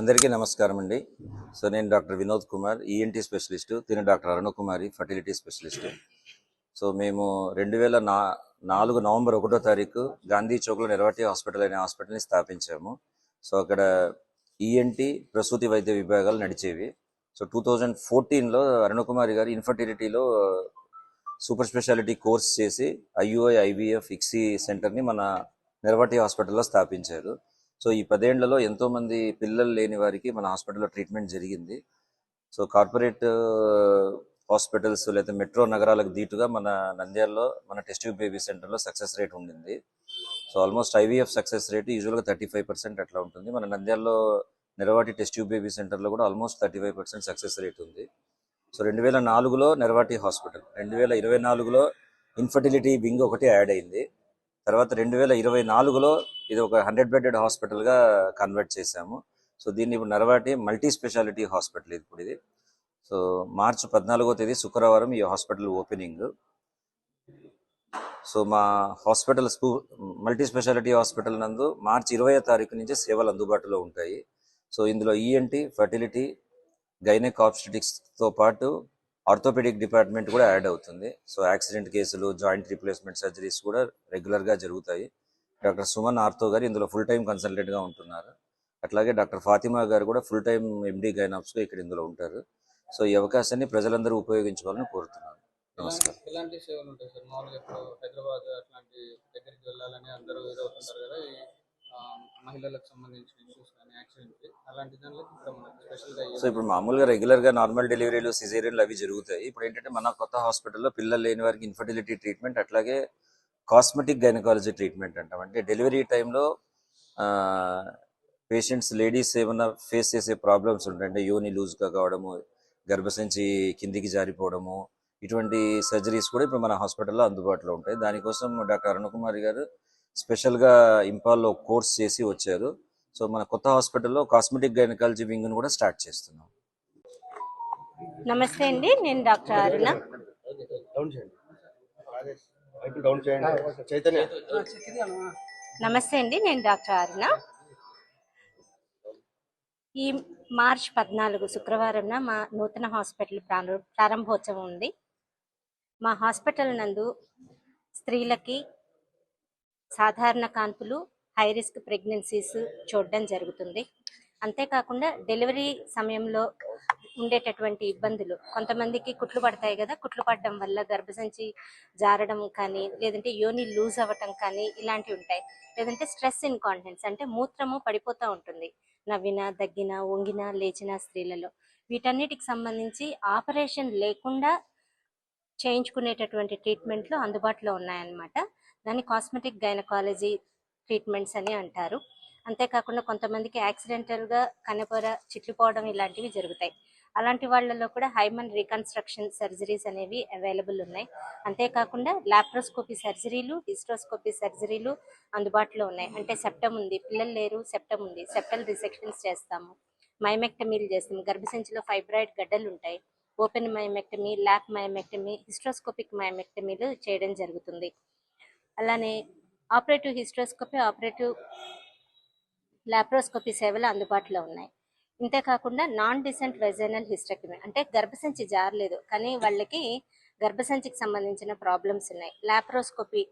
అందరికీ నమస్కారం అండి. సో నేను doctor Vinod Kumar ENT specialist తిన doctor Arunakumari fertility specialist. So మేము రెండు వేల నా నాలుగు నవంబర్ ఒకటో తారీఖు గాంధీ చౌక్లో నిర్వాటి హాస్పిటల్ అనే హాస్పిటల్ని స్థాపించాము. సో అక్కడ ఈఎన్టీ ప్రసూతి వైద్య విభాగాలు నడిచేవి. సో టూ థౌజండ్ ఫోర్టీన్లో అరుణకుమారి గారు ఇన్ఫర్టిలిటీలో సూపర్ స్పెషాలిటీ కోర్స్ చేసి ఐయుఐ ఐబిఎఫ్ ఇక్సీ సెంటర్ని మన నిర్వాటి హాస్పిటల్లో స్థాపించారు. సో ఈ పదేళ్ళలో ఎంతో మంది పిల్లలు లేని వారికి మన హాస్పిటల్లో ట్రీట్మెంట్ జరిగింది. సో కార్పొరేట్ హాస్పిటల్స్ లేదా మెట్రో నగరాలకు దీటుగా మన నంద్యాలలో మన టెస్ట్ ట్యూబ్ బేబీ సెంటర్లో సక్సెస్ రేట్ ఉండింది. So almost IVF success rate యూజువల్గా థర్టీ ఫైవ్ పర్సెంట్ అట్లా ఉంటుంది. మన నంద్యాలలో నెరవాటి టెస్ట్ ట్యూబ్ బేబీ సెంటర్లో కూడా almost thirty five percent success rate ఉంది. సో రెండు వేల నాలుగులో నెరవాటి హాస్పిటల్ రెండు వేల ఇరవై నాలుగులో ఇన్ఫర్టిలిటీ వింగ్ ఒకటి యాడ్ అయింది. తర్వాత రెండు వేల ఇరవై నాలుగులో ఇది ఒక హండ్రెడ్ బెడెడ్ హాస్పిటల్గా కన్వర్ట్ చేశాము. సో దీన్ని ఇప్పుడు నరవాటి మల్టీ స్పెషాలిటీ హాస్పిటల్ ఇప్పుడు ఇది. సో మార్చి పద్నాలుగో తేదీ శుక్రవారం ఈ హాస్పిటల్ ఓపెనింగ్. సో మా హాస్పిటల్ స్కూ మల్టీ స్పెషాలిటీ హాస్పిటల్ నందు మార్చి ఇరవై తారీఖు నుంచి సేవలు అందుబాటులో ఉంటాయి. సో ఇందులో ఈఎన్టీ ఫర్టిలిటీ గైనెక్తో పాటు ఆర్థోపెడిక్ డిపార్ట్మెంట్ కూడా యాడ్ అవుతుంది. సో యాక్సిడెంట్ కేసులు జాయింట్ రీప్లేస్మెంట్ సర్జరీస్ కూడా రెగ్యులర్గా జరుగుతాయి. డాక్టర్ సుమన్ ఆర్థో గారు ఇందులో ఫుల్ టైం కన్సల్టెంట్గా ఉంటున్నారు. అట్లాగే డాక్టర్ ఫాతిమా గారు కూడా ఫుల్ టైం ఎండి గైనాప్స్గా ఇక్కడ ఇందులో ఉంటారు. సో ఈ అవకాశాన్ని ప్రజలందరూ ఉపయోగించుకోవాలని కోరుతున్నాను. నమస్కారం. ఎలాంటి- సేవలు ఉంటాయి సార్. మామూలుగా ఇప్పుడు హైదరాబాద్ అట్లాంటి దగ్గరికి వెళ్ళాలని అందరూ ఇదవుతుంటారు కదా మహిళలకు సంబంధించిన ఇష్యూస్ కానీ యాక్సిడెంట్ అలాంటి దానిలో ఇక్కడ మనకి స్పెషల్గా సో ఇప్పుడు మామూలుగా రెగ్యులర్గా నార్మల్ డెలివరీలు సిజేరియన్లు అవి జరుగుతాయి. ఇప్పుడు ఏంటంటే మన కొత్త హాస్పిటల్లో పిల్లలు లేని వారికి ఇన్ఫర్టిలిటీ ట్రీట్మెంట్ అట్లాగే కాస్మెటిక్ గైనకాలజీ ట్రీట్మెంట్ అంటాం. అంటే డెలివరీ టైంలో పేషెంట్స్ లేడీస్ ఏమైనా ఫేస్ చేసే ప్రాబ్లమ్స్ ఉంటాయంటే యోని లూజ్గా కావడము గర్భసంచి కిందికి జారిపోవడము ఇటువంటి సర్జరీస్ కూడా ఇప్పుడు మన హాస్పిటల్లో అందుబాటులో ఉంటాయి. దానికోసం డాక్టర్ అరుణకుమారి గారు స్పెషల్గా ఇంపాల్లో కోర్స్ చేసి వచ్చారు. సో మన కొత్త హాస్పిటల్లో కాస్మెటిక్ గైనకాలజీ వింగ్ను కూడా స్టార్ట్ చేస్తున్నాం. నమస్తే అండి. నేను డాక్టర్ అరుణ. నమస్తే అండి. నేను డాక్టర్ అరుణ. ఈ మార్చ్ పద్నాలుగు శుక్రవారంన మా నూతన హాస్పిటల్ ప్రారంభ ప్రారంభోత్సవం ఉంది. మా హాస్పిటల్ నందు స్త్రీలకి సాధారణ కాన్పులు హై రిస్క్ ప్రెగ్నెన్సీస్ చూడడం జరుగుతుంది. అంతేకాకుండా డెలివరీ సమయంలో ఉండేటటువంటి ఇబ్బందులు. కొంతమందికి కుట్లు పడతాయి కదా కుట్లు పడడం వల్ల గర్భసంచి జారడం కానీ లేదంటే యోని లూజ్ అవ్వటం కానీ ఇలాంటివి ఉంటాయి. లేదంటే స్ట్రెస్ ఇన్కాంటెన్స్ అంటే మూత్రము పడిపోతూ ఉంటుంది. నవ్విన దగ్గిన వంగిన లేచిన స్త్రీలలో. వీటన్నిటికి సంబంధించి ఆపరేషన్ లేకుండా చేయించుకునేటటువంటి ట్రీట్మెంట్లు అందుబాటులో ఉన్నాయన్నమాట. దాన్ని కాస్మెటిక్ గైనకాలజీ ట్రీట్మెంట్స్ అని అంటారు. అంతేకాకుండా కొంతమందికి యాక్సిడెంటల్గా కనపొర చిట్లిపోవడం ఇలాంటివి జరుగుతాయి. అలాంటి వాళ్ళలో కూడా హైమన్ రీకన్స్ట్రక్షన్ సర్జరీస్ అనేవి అవైలబుల్ ఉన్నాయి. అంతేకాకుండా లాప్రోస్కోపీ సర్జరీలు హిస్ట్రోస్కోపీ సర్జరీలు అందుబాటులో ఉన్నాయి. అంటే సెప్టమ్ ఉంది పిల్లలు లేరు సెప్టమ్ ఉంది. సెప్టల్ రిసెక్షన్స్ చేస్తాము మైమెక్టమీలు చేస్తాము. గర్భసంచిలో ఫైబ్రాయిడ్ గడ్డలు ఉంటాయి. Open myomectomy lap myomectomy hysteroscopic మైమెక్టమీలు చేయడం జరుగుతుంది. అలానే ఆపరేటివ్ హిస్ట్రోస్కోపీ ఆపరేటివ్ లాప్రోస్కోపీ సేవలు అందుబాటులో ఉన్నాయి. ఇంతేకాకుండా నాన్ డిసెంట్ వెజైనల్ హిస్టెక్టమీ అంటే గర్భసంచి జారలేదు కానీ వాళ్ళకి గర్భసంచికి సంబంధించిన ప్రాబ్లమ్స్ ఉన్నాయి. లాప్రోస్కోపీ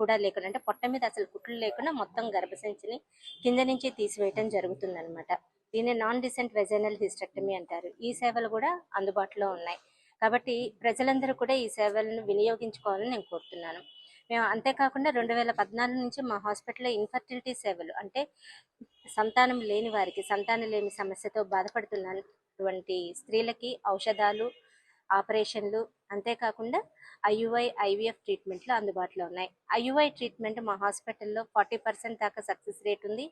కూడా లేకుండా అంటే పొట్ట మీద అసలు కుట్లు లేకుండా మొత్తం గర్భసంచిని కింద నుంచి తీసివేయటం జరుగుతుంది అనమాట దీన్ని నాన్ డిసెంట్ వెజైనల్ హిస్టెక్టమీ అంటారు. ఈ సేవలు కూడా అందుబాటులో ఉన్నాయి. కాబట్టి ప్రజలందరూ కూడా ఈ సేవలను వినియోగించుకోవాలని నేను కోరుతున్నాను. మేము అంతేకాకుండా రెండు వేల పద్నాలుగు నుంచి మా హాస్పిటల్లో ఇన్ఫర్టిలిటీ సేవలు అంటే సంతానం లేని వారికి సంతానం లేని సమస్యతో బాధపడుతున్నటువంటి స్త్రీలకి ఔషధాలు ఆపరేషన్లు అంతేకాకుండా ఐయుఐ ఐవీఎఫ్ ట్రీట్మెంట్లు అందుబాటులో ఉన్నాయి. ఐయుఐ ట్రీట్మెంట్ మా హాస్పిటల్లో ఫార్టీ పర్సెంట్ దాకా సక్సెస్ రేట్ ఉంది.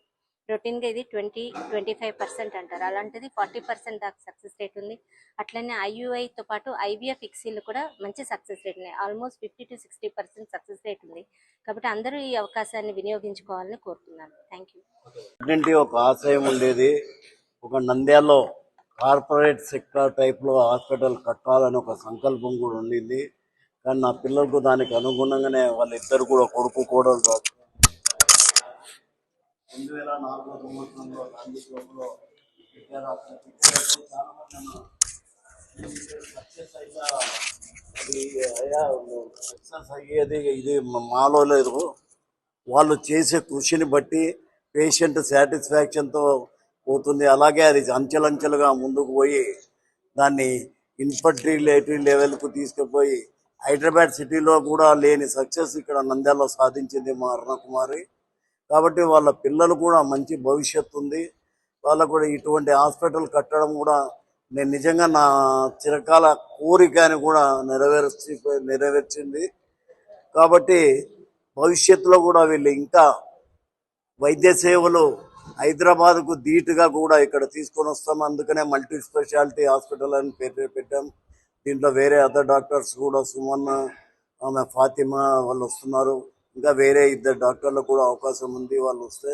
రొటీన్గా ఇది ట్వంటీ ట్వంటీ ఫైవ్ పర్సెంట్ అంటారు. అలాంటిది ఫార్టీ పర్సెంట్ దాకా సక్సెస్ రేట్ ఉంది. అట్లనే ఐయుఐతో పాటు ఐవీఎఫ్ ఇక్సీలు కూడా మంచి సక్సెస్ రేట్ ఉన్నాయి. Almost fifty to sixty percent success rate ఉంది. కాబట్టి అందరూ ఈ అవకాశాన్ని వినియోగించుకోవాలని కోరుతున్నాను. థ్యాంక్ యూ ఒక ఆశయం ఉండేది. ఒక నంద్యాలలో కార్పొరేట్ సెక్టర్ టైప్లో హాస్పిటల్ కట్టాలని ఒక సంకల్పం కూడా ఉండింది. కానీ నా పిల్లలకు దానికి అనుగుణంగానే వాళ్ళిద్దరు కూడా కొడుకు కూడా రెండు వేల నాలుగో సంవత్సరంలో గాంధీ చౌక్లో పెట్టారు చాలా మంది సక్సెస్ అది అయ్యా సక్సెస్ అయ్యేది ఇది మాలో లేదు వాళ్ళు చేసే కృషిని బట్టి పేషెంట్ సాటిస్ఫాక్షన్తో పోతుంది. అలాగే అది అంచెలంచెలుగా ముందుకు పోయి దాన్ని ఇన్ఫర్టిలిటీ లెవెల్కు తీసుకుపోయి హైదరాబాద్ సిటీలో కూడా లేని సక్సెస్ ఇక్కడ నంద్యాలలో సాధించింది మా అరుణకుమారి. కాబట్టి వాళ్ళ పిల్లలు కూడా మంచి భవిష్యత్తు ఉంది. వాళ్ళకు కూడా ఇటువంటి హాస్పిటల్ కట్టడం కూడా నేను నిజంగా నా చిరకాల కోరిక అని కూడా నెరవేర్చి నెరవేర్చింది. కాబట్టి భవిష్యత్తులో కూడా వీళ్ళు ఇంకా వైద్య సేవలు హైదరాబాద్కు ధీటుగా కూడా ఇక్కడ తీసుకొని వస్తాం. అందుకనే మల్టీ స్పెషాలిటీ హాస్పిటల్ అని పేరు పెట్టాం. దీంట్లో వేరే అదర్ డాక్టర్స్ కూడా సుమన్ ఆమె ఫాతిమా వాళ్ళు వస్తున్నారు. ఇంకా వేరే ఇద్దరు డాక్టర్లకు కూడా అవకాశం ఉంది వాళ్ళు వస్తే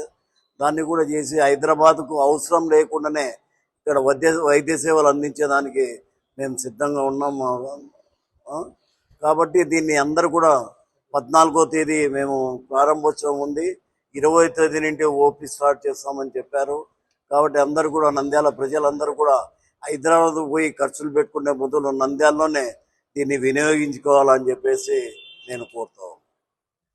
దాన్ని కూడా చేసి హైదరాబాద్కు అవసరం లేకుండానే ఇక్కడ వైద్య వైద్య సేవలు అందించేదానికి మేము సిద్ధంగా ఉన్నాం. ఆ? కాబట్టి దీన్ని అందరూ కూడా పద్నాలుగో తేదీ మేము ప్రారంభోత్సవం ఉంది. ఇరవై తేదీ నుండి ఓపీ స్టార్ట్ చేస్తామని చెప్పారు. కాబట్టి అందరూ కూడా నంద్యాల ప్రజలందరూ కూడా హైదరాబాద్ పోయి ఖర్చులు పెట్టుకునే బదులు నంద్యాలలోనే దీన్ని వినియోగించుకోవాలని చెప్పేసి నేను కోరుతాను